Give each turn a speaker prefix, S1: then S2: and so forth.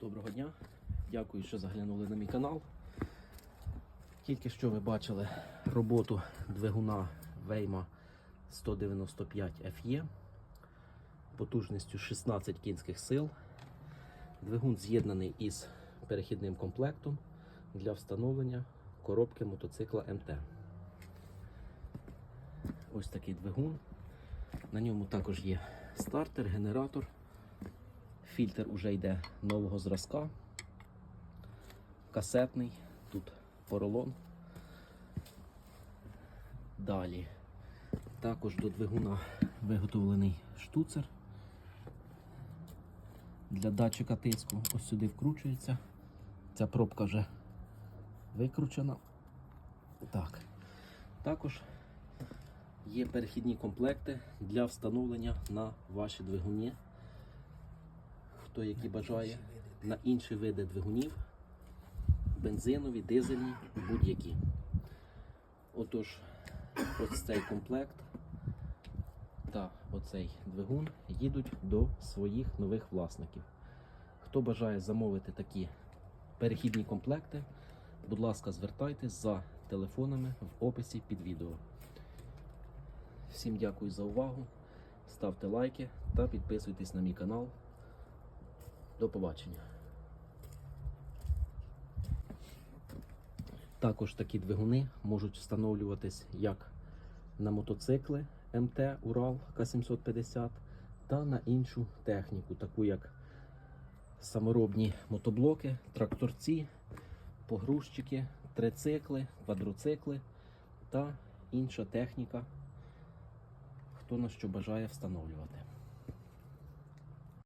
S1: Доброго дня, дякую, що заглянули на мій канал. Тільки що ви бачили роботу двигуна Вейма 195 FE потужністю 16 кінських сил. Двигун з'єднаний із перехідним комплектом для встановлення коробки мотоцикла МТ. Ось такий двигун. На ньому також є стартер, генератор. Фільтр уже йде нового зразка. Касетний, тут поролон. Далі. Також до двигуна виготовлений штуцер для датчика тиску. Ось сюди вкручується. Ця пробка вже викручена. Так. Також є перехідні комплекти для встановлення на ваші двигуні. Хто які бажає, на інші види двигунів, бензинові, дизельні, будь-які. Отож, ось цей комплект та оцей двигун їдуть до своїх нових власників. Хто бажає замовити такі перехідні комплекти, будь ласка, звертайтесь за телефонами в описі під відео. Всім дякую за увагу. Ставте лайки та підписуйтесь на мій канал. До побачення. Також такі двигуни можуть встановлюватись як на мотоцикли МТ Урал К750 та на іншу техніку, таку як саморобні мотоблоки, тракторці, погрузчики, трицикли, квадроцикли та інша техніка, хто на що бажає встановлювати.